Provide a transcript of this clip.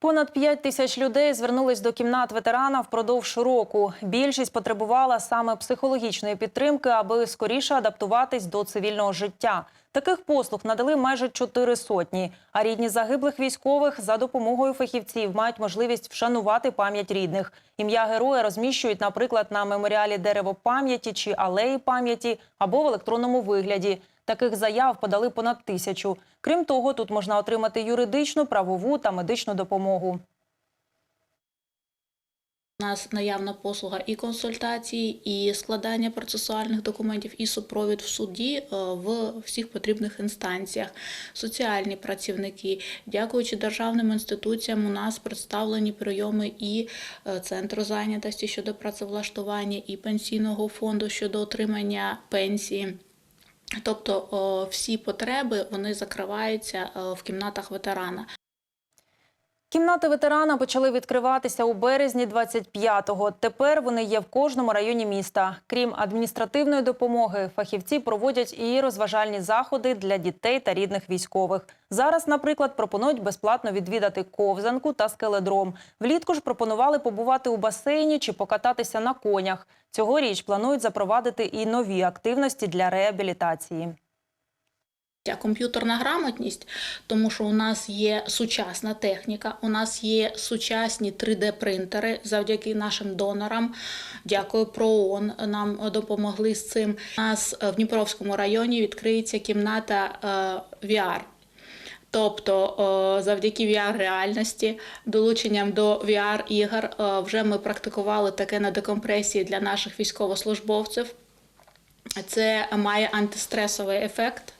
Понад 5 тисяч людей звернулись до кімнат ветерана впродовж року. Більшість потребувала саме психологічної підтримки, аби скоріше адаптуватись до цивільного життя. Таких послуг надали майже чотири сотні. А рідні загиблих військових за допомогою фахівців мають можливість вшанувати пам'ять рідних. Ім'я героя розміщують, наприклад, на меморіалі дерево пам'яті чи алеї пам'яті або в електронному вигляді. Таких заяв подали понад тисячу. Крім того, тут можна отримати юридичну, правову та медичну допомогу. У нас наявна послуга і консультації, і складання процесуальних документів, і супровід в суді е, в всіх потрібних інстанціях. Соціальні працівники, дякуючи державним інституціям, у нас представлені прийоми і е, центру зайнятості щодо працевлаштування, і пенсійного фонду щодо отримання пенсії. Тобто всі потреби вони закриваються е, в кімнатах ветерана. Кімнати ветерана почали відкриватися у березні 25-го. Тепер вони є в кожному районі міста. Крім адміністративної допомоги, фахівці проводять і розважальні заходи для дітей та рідних військових. Зараз, наприклад, пропонують безплатно відвідати ковзанку та скеледром. Влітку ж пропонували побувати у басейні чи покататися на конях. Цьогоріч планують запровадити і нові активності для реабілітації. Комп'ютерна грамотність, тому що у нас є сучасна техніка, у нас є сучасні 3D-принтери завдяки нашим донорам. Дякую ПРООН, нам допомогли з цим. У нас в Дніпровському районі відкриється кімната е, VR. Тобто, е, завдяки VR-реальності, долученням до VR-ігор, е, вже ми практикували таке на декомпресії для наших військовослужбовців. Це має антистресовий ефект.